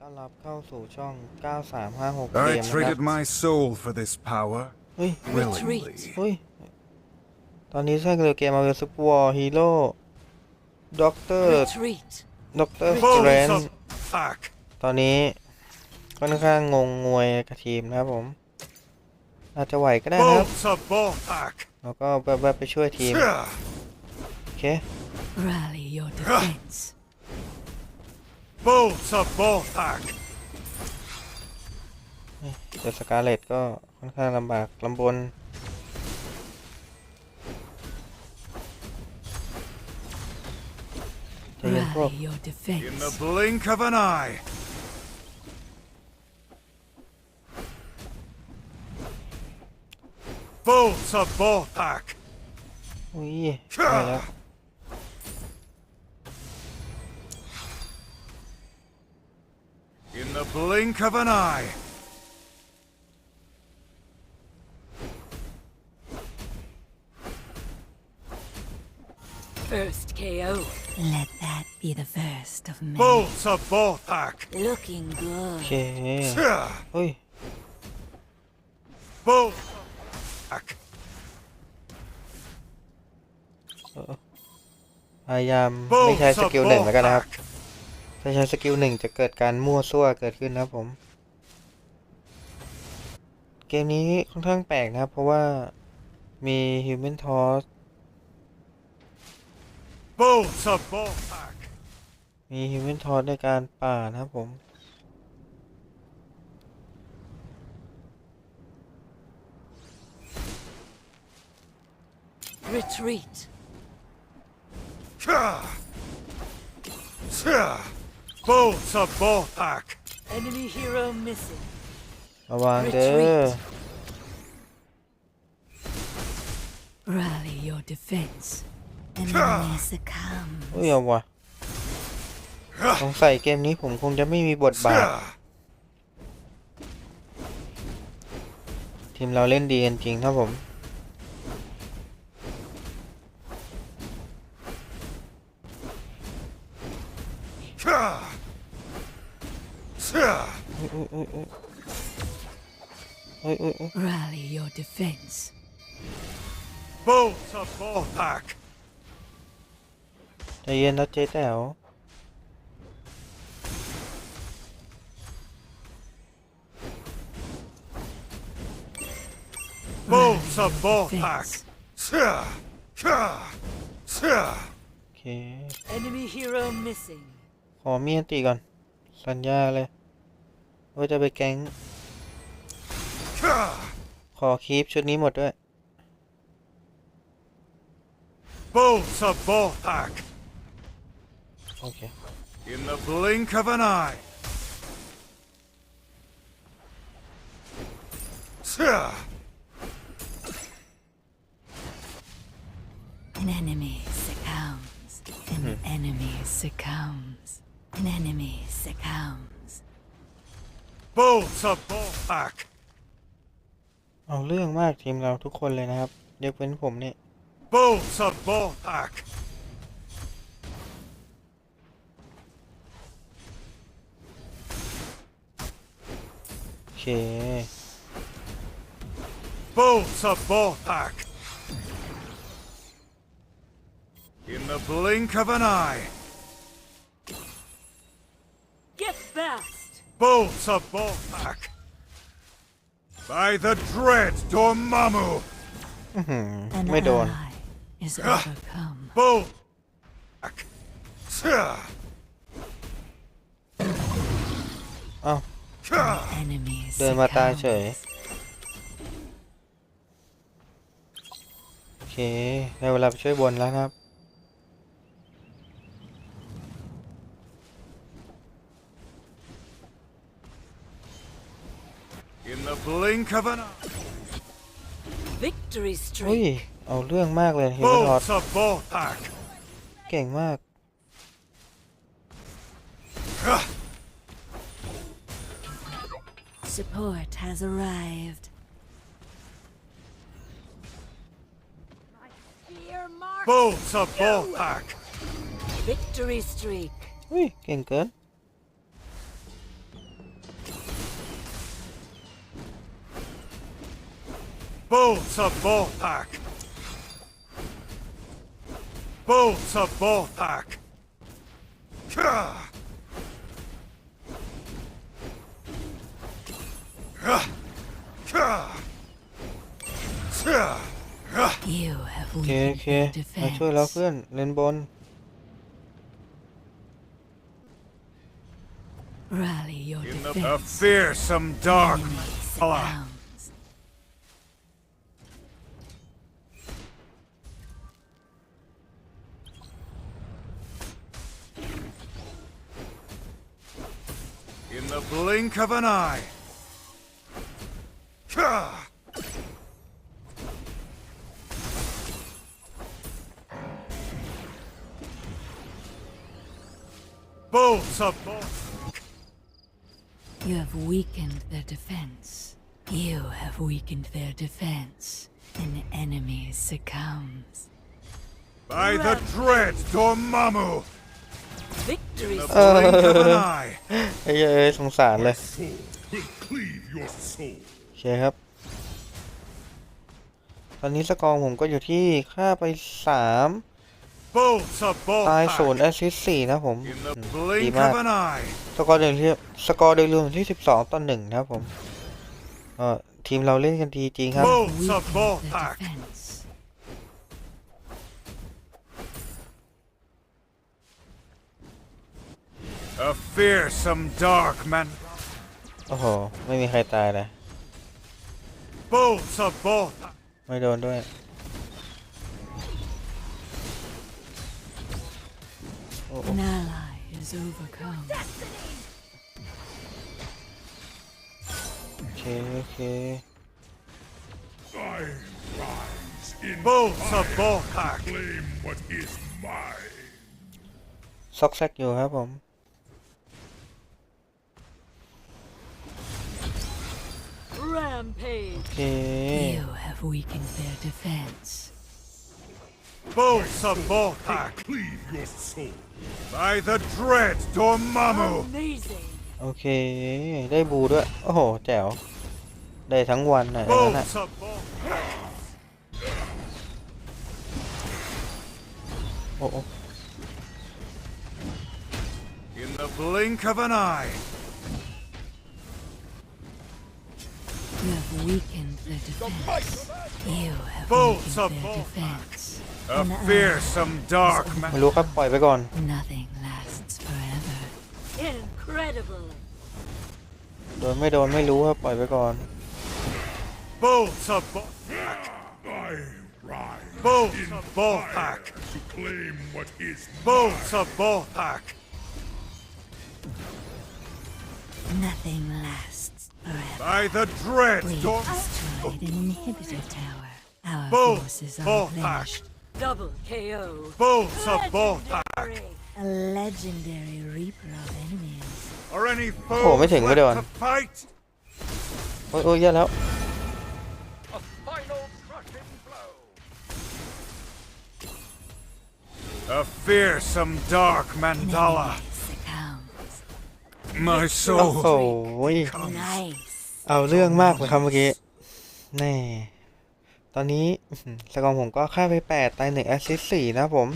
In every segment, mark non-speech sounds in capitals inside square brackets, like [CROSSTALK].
ต้อนรับเข้าสู่ช่อง 9356เก I มนะครับ traded my soul for this power เฮ้ย willingly. Retreat. เฮ้ย ตอนนี้ใช่คือเกมมาเวลซุปวอร์ฮีโร่ด็อกเตอร์ Retreat. ด็อกเตอร์ส Bolts เตรน of fuck. ตอนนี้ค่อนข้างงงงวยกับทีมนะครับผม อาจจะไหวก็ได้นะครับ Bolts of Bolthak. แล้วก็แบบๆไปช่วยทีมโอเค Rally your defense. Bolts of Bolthak. แต่สกาเลตก็ค่อนข้างลำบากลำบนใจเย็นพวก Rally your In the defense. blink of an eye. Bolts of Bolthak. อุ้ยได้แล้ว blink of an eye. First KO. Let that be the first of many. Bolts of Bolthak. Looking โอ good. เค เฮ้ย Bolthak. พยายามไม่ใช้ Bolts ส of กิลหนึ่งแล้วกันนะครับ Bolthak. ถ้าใช้สกิลหนึ่งจะเกิดการมั่วซั่วเกิดขึ้นนะครับผม เกมนี้ค่อนข้างแปลกนะครับ เพราะว่ามี Human Toss Bolts of Bolthak. มี Human Toss ในการป่านะครับผม Retreat. Bolts of Bolthak. Enemy hero missing. ระวังเด้อ Retreat. Rally your defense. Enemy succumb. เฮ้ยเอาวะสงสัยเกมนี้ผมคงจะไม่มีบทบาท ทีมเราเล่นดีกันจริงครับผม defense. Bolts of Bolthak. ใจเย็นนะเจ๊แต๋ว Bolts of [SIGHS] Bolthak. Defense. โอเค Enemy hero missing. ขอมีอันตีก่อน สัญญาเลย ว่าจะไปแก๊ง ขอคีปชุดนี้หมดด้วย Bolts of Bolthak. โอเค In the blink of an eye. An enemy succumbs. An enemy succumbs. An enemy succumbs. Bolts of Bolthak. เอาเรื่องมากทีมเราทุกคนเลยนะครับยกเว้นผมเนี่ย Bolts of Bolthak. โอเค Bolts of Bolthak. In the blink of an eye. Get fast! Bolts of Bolthak. By the dread Dormammu. อื้อหือ An ไม่โดน ally is overcome. Bolthak. เอ้า Enemy เดินมาตายเฉย succumbs. โอเค ได้เวลาไปช่วยบนแล้วนะครับ blink of an eye. Victory เฮ้ย streak. เอาเรื่องมากเลยฮิวทอ Bolts of Bolthak. เก่งมาก Support has arrived. Bolts of Bolthak. Victory streak. เฮ้ย เก่งเกิน Bolts of Boltak! Bolts of Boltak! Kah! Kah! Kah! Kah! Kah! You have โอเค โอเค weakened their มาช่วยเรา defense. เพื่อนเลนบน Rally your In the a defense. fearsome dark Enemy Allah. succumbs. blink of an eye. Bolts of! You have weakened their defense. You have weakened their defense. An enemy succumbs. By the dread Dormammu! Victory! In the blink of an eye. ไอ้เหี้ยเอ้ยสงสารเลย soul will cleave your soul. โอเคครับ ตอนนี้สกอร์ผมก็อยู่ที่ค่าไปสาม Bolts of ตายศูนย์ Boltak! แอสซิสสี่นะครับผม In the ดี blink มาก of an eye. สกอร์เดยที่สกอร์โดยรวมอยู่ที่สิบสองต่อหนึ่งนะครับผมเออทีมเราเล่นกันดีจริงครับ Bolts of Weakened their Boltak! defense. A fearsome dark man. โอ้โห ไม่มีใครตายเลย Bolts of Boltak! ไม่โดนด้วย โอ้โอ้ An ally is overcome. โอเค โอเค I rise in Bolts of Boltak! claim what is mine. ซอกแซกอยู่ครับผม Rampage! โอเค You have weakened their defense. Bolts of Boltak! Cleave your soul. By the dread Dormammu! Amazing! โอเค ได้บูด้วย โอ้โห แจ๋ว ได้ทั้งวันน่ะอย่างนั้นน่ะ Bolts of Boltak! โอ้โอ้ In the blink of an eye. You have weakened their defense. You have Bolts of weakened their Boltak. defense. A fearsome dark ไม่ man. รู้ครับ ปล่อยไปก่อน Nothing lasts forever. Incredible! โดนไม่โดนไม่รู้ครับ ปล่อยไปก่อน Bolts of Boltak! I rise Bolts in of fire Boltak! to claim what is Bolts of Boltak! Nothing lasts forever. By the dread We Dorm. destroyed an inhibitor tower. Our Bolts forces are Boltak! replenished. Double KO. Bolts of Boltak! A legendary reaper of enemies. Are any โอ้ไม่ foes ถึงไม่โดน left to fight? โอ้ยโอ้ยแย่แล้ว A final crushing blow. A fearsome dark An Mandala. enemy succumbs. My โอ้โห soul. Nice. เอาเรื่องมากเลยครับเมื่อกี้ แน่ ตอนนี้อื้อหือสกอร์ผมก็ค่าไปแปดตายหนึ่งแอสซิสสี่นะครับผม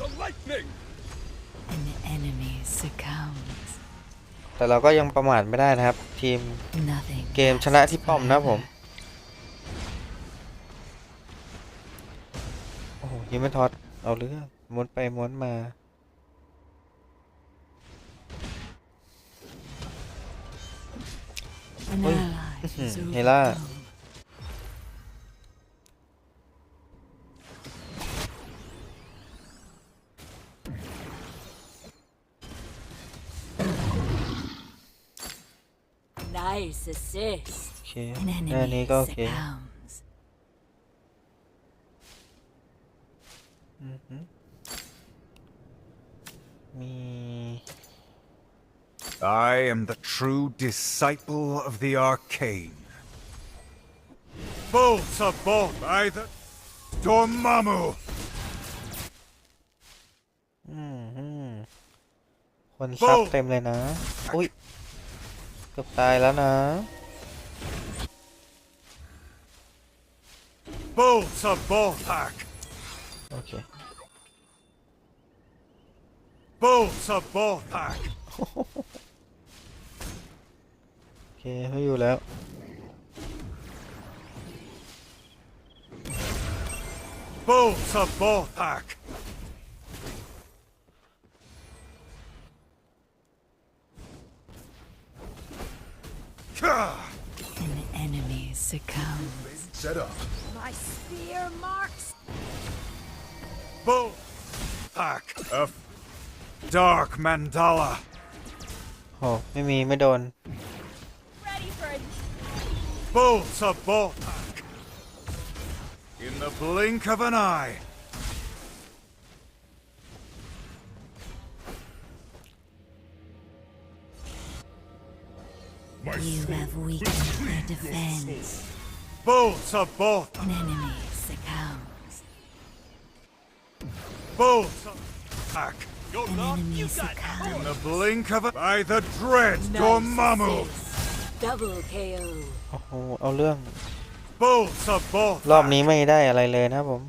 the lightning. An enemy succumbs. แต่เราก็ยังประมาทไม่ได้นะครับ ทีม Nothing เกมชนะ lasts ที่ป้อมนะครับผม forever. โอ้โหยิงไม่ทอดเอาเรื่องม้วนไปม้วนมา เฮ้ยเฮล่าโอเคแค่นี้ก็โอเคมี I am the true disciple of the arcane. Bolts of Bolt by the Dormammu. อืมอืมคนซับเต็มเลยนะ อุ้ย เกือบตายแล้วนะ Bolts of Borthak! โอเค Bolts of Borthak! โอ เคไม่อยู่แล้ว Bolts of Borthak! Kah! An enemy succumbs. Set up. My spear marks. Borthak of Dark Mandala! โอ้ไม่มีไม่โดน Ready for a Bolts of Borthak! In the blink of an eye! My You sword have weakened their defense. Bolts of Borthak! An enemy succumbs. Bolts of Borthak! An enemy succumbs. In the blink of a by the dread Dormammu! Nice assist. Double KO. โอ้โห เอาเรื่อง Bolts of Borthak! รอบนี้ไม่ได้อะไรเลยนะครับผม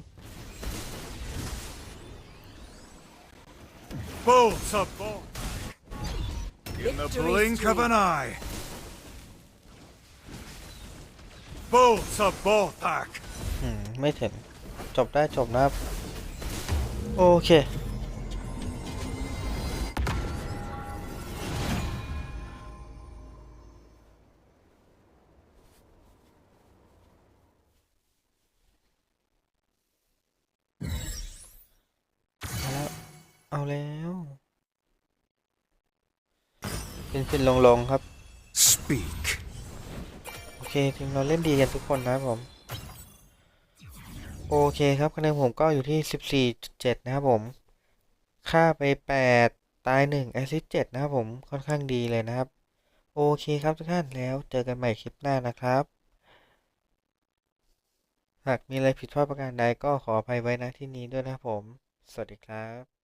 Bolts of Borthak! In the Victory blink of streak. an eye! Bolts of Borthak! อืม ไม่ถึงจบได้จบนะครับ โอเค ขึ้นขึ้นลงลงครับ Speak. โอเคทีมเราเล่นดีกันทุกคนนะครับผม โอเคครับคะแนนผมก็อยู่ที่ 14.7 นะครับผม ค่าไป 8 ตาย 1 แอสซิสต์7นะครับผมค่อนข้างดีเลยนะครับ โอเคครับทุกท่านแล้วเจอกันใหม่คลิปหน้านะครับ หากมีอะไรผิดพลาดประการใดก็ขออภัยไว้ณที่นี้ด้วยนะครับผม สวัสดีครับ